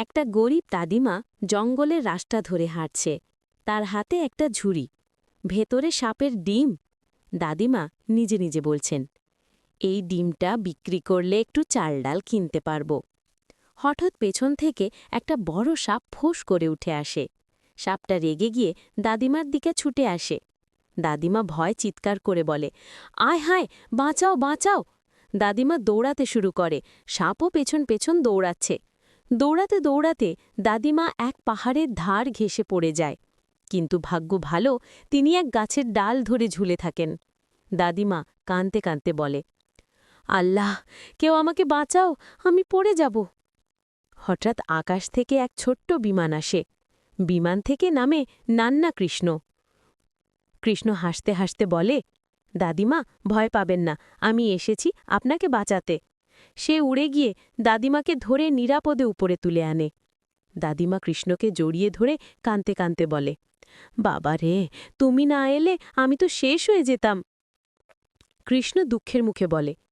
একটা গরিব দাদিমা জঙ্গলের রাস্তা ধরে হাঁটছে। তার হাতে একটা ঝুড়ি, ভেতরে সাপের ডিম। দাদিমা নিজে নিজে বলছেন, এই ডিমটা বিক্রি করলে একটু চাল ডাল কিনতে পারব। হঠাৎ পেছন থেকে একটা বড় সাপ ফোঁস করে উঠে আসে। সাপটা রেগে গিয়ে দাদিমার দিকে ছুটে আসে। দাদিমা ভয় চিৎকার করে বলে, আয় হায়, বাঁচাও বাঁচাও! দাদিমা দৌড়াতে শুরু করে। সাপও পেছন পেছন দৌড়াচ্ছে। দৌড়াতে দৌড়াতে দাদিমা এক পাহাড়ের ধার ঘেসে পড়ে যায়। কিন্তু ভাগ্য ভালো, তিনি এক গাছের ডাল ধরে ঝুলে থাকেন। দাদিমা কাঁদতে কাঁদতে বলে, আল্লাহ, কেউ আমাকে বাঁচাও, আমি পড়ে যাব। হঠাৎ আকাশ থেকে এক ছোট্ট বিমান আসে। বিমান থেকে নামে নান্না কৃষ্ণ। কৃষ্ণ হাসতে হাসতে বলে, দাদিমা, ভয় পাবেন না, আমি এসেছি আপনাকে বাঁচাতে। সে উড়ে গিয়ে দাদিমাকে ধরে নিরাপদে উপরে তুলে আনে। দাদিমা কৃষ্ণকে জড়িয়ে ধরে কানতে কানতে বলে, বাবা রে, তুমি না এলে আমি তো শেষ হয়ে যেতাম। কৃষ্ণ দুঃখের মুখে বলে